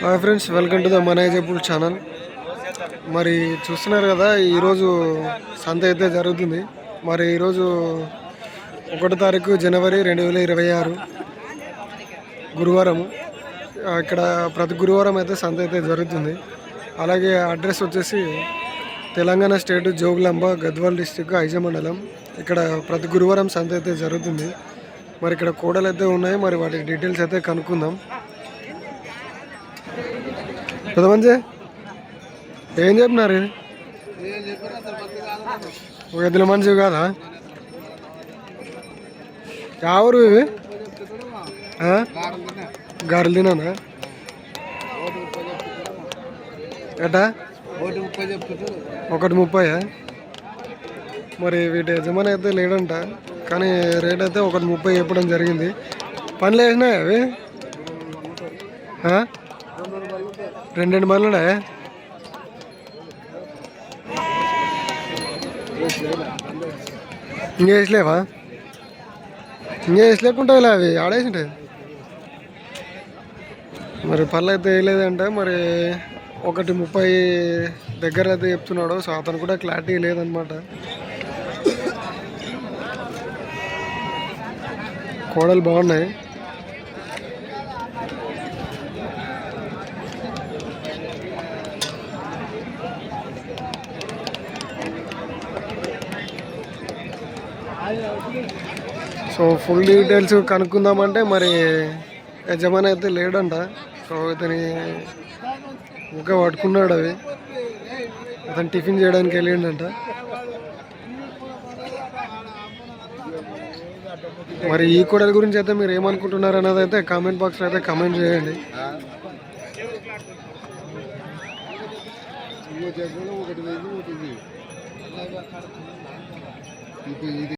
Hi friends welcome to the మనాయజపూల్ channel మరి చూస్తున్నారు కదా ఈరోజు సంత అయితే జరుగుతుంది. మరి ఈరోజు ఒకటో తారీఖు జనవరి రెండు వేల ఇరవై ఆరు గురువారం ఇక్కడ ప్రతి గురువారం అయితే సంత అయితే జరుగుతుంది. అలాగే అడ్రస్ వచ్చేసి తెలంగాణ స్టేట్ జోగులాంబ గద్వాల్ డిస్టిక్ ఐజ మండలం. ఇక్కడ ప్రతి గురువారం సంత అయితే జరుగుతుంది. మరి ఇక్కడ కోడలు అయితే ఉన్నాయి. మరి వాటి డీటెయిల్స్ అయితే కనుక్కుందాం. పెద్ద మంచి? ఏం చెప్పినారు? ఒక ఇద్దరు మనిషి కాదా? ఎవరు ఇవి? ఆ? గారెలు తినానా ఎటా ఒకటి ముప్పై మరి వీటి యజమాని అయితే లేడంట కానీ రేట్ అయితే ఒకటి ముప్పై చెప్పడం జరిగింది. పనులు వేసినాయి అవి? రెండు రెండు పనులు ఇంకా వేసలేవా? ఇంకా వేసలేకుంటాయిలే అవి ఆడేసింటాయి మరి పళ్ళు అయితే వేయలేదంట మరి ఒకటి ముప్పై దగ్గర అయితే చెప్తున్నాడు సో అతను కూడా క్లారిటీ లేదనమాట కోడలు బాగున్నాయి. సో ఫుల్ డీటెయిల్స్ కనుక్కుందామంటే మరి యజమాని అయితే లేడంట. సో ఇతని ఇంకా పట్టుకున్నాడు అవి. అతను టిఫిన్ చేయడానికి వెళ్ళిండంట. మరి ఈ కూడల గురించి అయితే మీరు ఏమనుకుంటున్నారు అన్నది అయితే కామెంట్ బాక్స్లో అయితే కామెంట్ చేయండి. ఒకటి ఒకటి